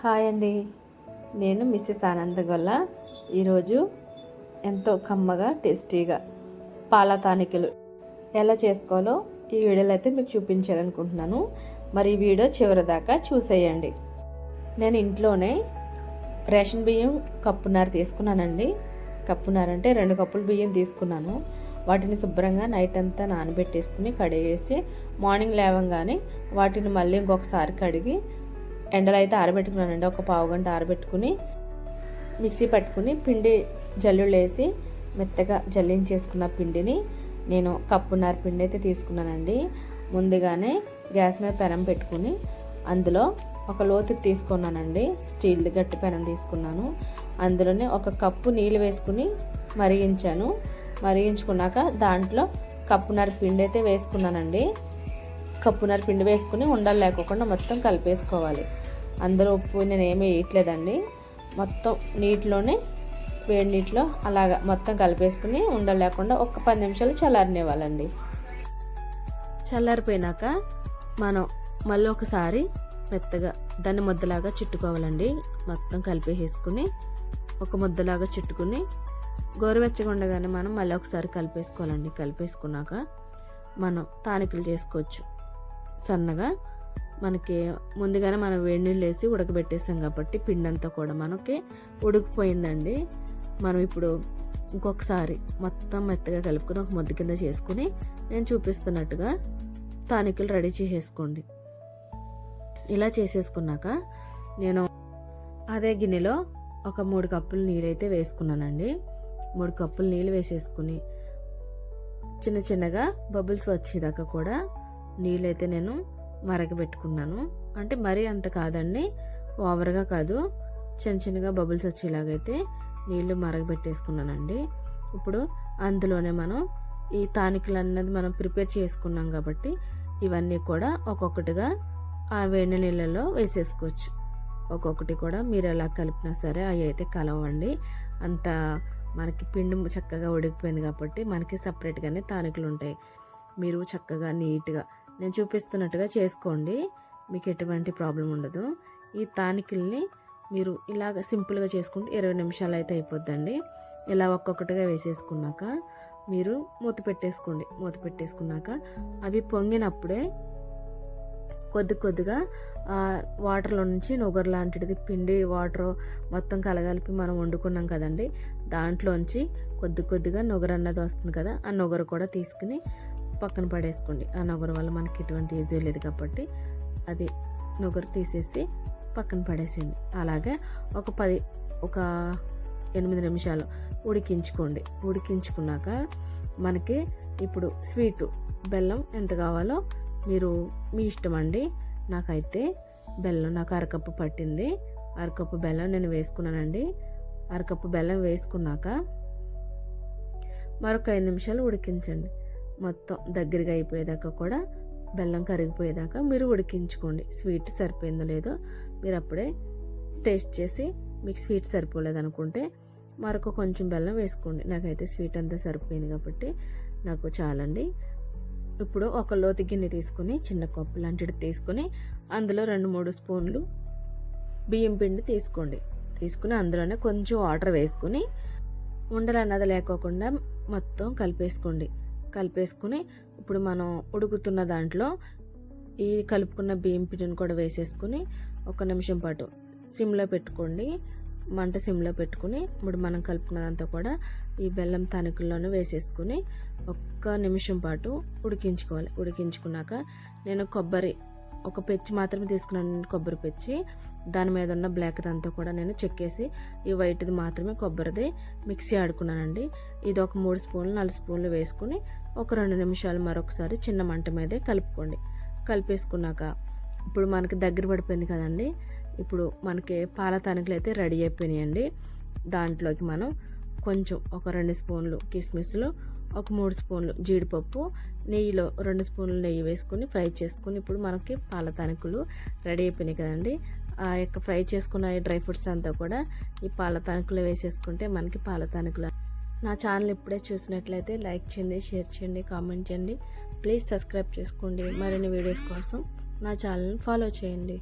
Hi అండి. నేను missus Anand గొల్ల. ఈరోజు ఎంతో కమ్మగా టేస్టీగా పాల తానికలు ఎలా చేసుకోవాలో ఈ వీడియోలో అయితే మీకు చూపించాలనుకుంటున్నాను. మరి ఈ వీడియో చివరి దాకా చూసేయండి. నేను ఇంట్లోనే రేషన్ బియ్యం కప్పున్నర తీసుకున్నానండి. కప్పున్నర అంటే రెండు కప్పులు బియ్యం తీసుకున్నాను. వాటిని శుభ్రంగా నైట్ అంతా నానబెట్టేసుకుని కడిగేసి మార్నింగ్ లేవంగానే వాటిని మళ్ళీ ఇంకొకసారి కడిగి ఎండలో అయితే ఆరబెట్టుకున్నానండి. ఒక పావు గంట ఆరబెట్టుకుని మిక్సీ పట్టుకుని పిండి జల్లుళ్ళు వేసి మెత్తగా జల్లించేసుకున్న పిండిని నేను కప్పున్నర పిండి అయితే తీసుకున్నానండి. ముందుగానే గ్యాస్ మీద పెనం పెట్టుకుని అందులో ఒక లోతు తీసుకున్నానండి. స్టీల్ గట్టి పెనం తీసుకున్నాను. అందులోనే ఒక కప్పు నీళ్ళు వేసుకుని మరిగించాను. మరిగించుకున్నాక దాంట్లో కప్పున్నర పిండి అయితే వేసుకున్నానండి. కప్పున్నర పిండి వేసుకుని ఉండలు లేకోకుండా మొత్తం కలిపేసుకోవాలి. అందులో ఉప్పు నేను ఏమి వేయట్లేదండి. మొత్తం నీటిలోనే వేడి నీటిలో అలాగ మొత్తం కలిపేసుకుని ఉండలు లేకుండా ఒక పది నిమిషాలు చల్లారనివ్వాలండి. చల్లారిపోయినాక మనం మళ్ళీ ఒకసారి మెత్తగా దాన్ని ముద్దలాగా చుట్టుకోవాలండి. మొత్తం కలిపేసుకుని ఒక ముద్దలాగా చుట్టుకుని గోరువెచ్చగా ఉండగానే మనం మళ్ళీ ఒకసారి కలిపేసుకోవాలండి. కలిపేసుకున్నాక మనం తానికలు చేసుకోవచ్చు. సన్నగా మనకి ముందుగానే మనం వేడి నీళ్ళు వేసి ఉడకబెట్టేసాం కాబట్టి పిండి అంతా కూడా మనకి ఉడికిపోయిందండి. మనం ఇప్పుడు ఇంకొకసారి మొత్తం మెత్తగా కలుపుకొని ఒక ముద్ద కింద చేసుకుని నేను చూపిస్తున్నట్టుగా తానికలు రెడీ చేసేసుకోండి. ఇలా చేసేసుకున్నాక నేను అదే గిన్నెలో ఒక మూడు కప్పులు నీళ్ళైతే వేసుకున్నానండి. మూడు కప్పులు నీళ్ళు వేసేసుకుని చిన్న చిన్నగా బబుల్స్ వచ్చేదాకా కూడా నీళ్ళైతే నేను మరగబెట్టుకున్నాను. అంటే మరీ అంత కాదండి ఓవర్గా కాదు. చిన్న చిన్నగా బబుల్స్ వచ్చేలాగైతే నీళ్ళు మరగబెట్టేసుకున్నానండి. ఇప్పుడు అందులోనే మనం ఈ తానికలు అన్నది మనం ప్రిపేర్ చేసుకున్నాం కాబట్టి ఇవన్నీ కూడా ఒక్కొక్కటిగా ఆ వేడి నీళ్ళలో వేసేసుకోవచ్చు. ఒక్కొక్కటి కూడా మీరు ఎలా కలిపినా సరే అవి అయితే కలవండి. అంత మనకి పిండి చక్కగా ఉడికిపోయింది కాబట్టి మనకి సపరేట్గానే తానికలు ఉంటాయి మీరు చక్కగా నీట్గా నేను చూపిస్తున్నట్టుగా చేసుకోండి. మీకు ఎటువంటి ప్రాబ్లం ఉండదు. ఈ తానికిల్ని మీరు ఇలాగ సింపుల్గా చేసుకుంటే ఇరవై నిమిషాలు అయితే అయిపోద్దండి. ఇలా ఒక్కొక్కటిగా వేసేసుకున్నాక మీరు మూత పెట్టేసుకోండి. మూత పెట్టేసుకున్నాక అవి పొంగినప్పుడే కొద్ది కొద్దిగా వాటర్లో నుంచి నొగరు లాంటిది పిండి వాటర్ మొత్తం కలగలిపి మనం వండుకున్నాం కదండి. దాంట్లోంచి కొద్ది కొద్దిగా నొగరు అన్నది వస్తుంది కదా ఆ నొగరు కూడా తీసుకుని పక్కన పడేసుకోండి. ఆ నొగరు వల్ల మనకి ఎటువంటి యూజ్ లేదు కాబట్టి అది నొగరు తీసేసి పక్కన పడేసేయండి. అలాగే ఒక పది ఒక ఎనిమిది నిమిషాలు ఉడికించుకోండి. ఉడికించుకున్నాక మనకి ఇప్పుడు స్వీటు బెల్లం ఎంత కావాలో మీరు మీ ఇష్టం అండి. నాకైతే బెల్లం నాకు అరకప్పు పట్టింది. అరకప్పు బెల్లం నేను వేసుకున్నానండి. అరకప్పు బెల్లం వేసుకున్నాక మరొక ఐదు నిమిషాలు ఉడికించండి. మొత్తం దగ్గరగా అయిపోయేదాకా కూడా బెల్లం కరిగిపోయేదాకా మీరు ఉడికించుకోండి. స్వీట్ సరిపోయిందో లేదో మీరు అప్పుడే టేస్ట్ చేసి మీకు స్వీట్ సరిపోలేదు అనుకుంటే మరొక కొంచెం బెల్లం వేసుకోండి. నాకైతే స్వీట్ అంతా సరిపోయింది కాబట్టి నాకు చాలండి. ఇప్పుడు ఒక లోతి గిన్నె తీసుకుని చిన్న కప్పు లాంటిది తీసుకుని అందులో రెండు మూడు స్పూన్లు బియ్యం పిండి తీసుకోండి. తీసుకుని అందులోనే కొంచెం వాటర్ వేసుకుని ఉండలు అన్నది లేకోకుండా మొత్తం కలిపేసుకోండి. కలిపేసుకుని ఇప్పుడు మనం ఉడుకుతున్న దాంట్లో ఈ కలుపుకున్న బియ్యం పిండిని కూడా వేసేసుకుని ఒక నిమిషం పాటు సిమ్లో పెట్టుకోండి. మంట సిమ్లో పెట్టుకుని ఇప్పుడు మనం కలుపుకున్నదంతా కూడా ఈ బెల్లం తణుకుల్లోనే వేసేసుకుని ఒక్క నిమిషం పాటు ఉడికించుకోవాలి. ఉడికించుకున్నాక నేను కొబ్బరి ఒక పెచ్చి మాత్రమే తీసుకున్నాను కొబ్బరి పెచ్చి. దాని మీద ఉన్న బ్లాక్ అంతా కూడా నేను చెక్కేసి ఈ వైట్ది మాత్రమే కొబ్బరిది మిక్సీ ఆడుకున్నానండి. ఇది ఒక మూడు స్పూన్లు నాలుగు స్పూన్లు వేసుకుని ఒక రెండు నిమిషాలు మరొకసారి చిన్న మంట మీదే కలుపుకోండి. కలిపేసుకున్నాక ఇప్పుడు మనకి దగ్గర పడిపోయింది కదండి. ఇప్పుడు మనకి పాల తానికలు అయితే రెడీ అయిపోయినాయండి. దాంట్లోకి మనం కొంచెం ఒక రెండు స్పూన్లు కిస్మిస్లు ఒక మూడు స్పూన్లు జీడిపప్పు నెయ్యిలో రెండు స్పూన్లు నెయ్యి వేసుకొని ఫ్రై చేసుకుని ఇప్పుడు మనకి పాల తానికలు రెడీ అయిపోయినాయి కదండి. ఆ యొక్క ఫ్రై చేసుకున్న డ్రై ఫ్రూట్స్ అంతా కూడా ఈ పాల తానికలు వేసేసుకుంటే మనకి పాల తానికలు నా ఛానల్ ఇప్పుడే చూసినట్లయితే లైక్ చేయండి షేర్ చేయండి కామెంట్ చేయండి. ప్లీజ్ సబ్స్క్రైబ్ చేసుకోండి. మరిన్ని వీడియోస్ కోసం నా ఛానల్ని ఫాలో చేయండి.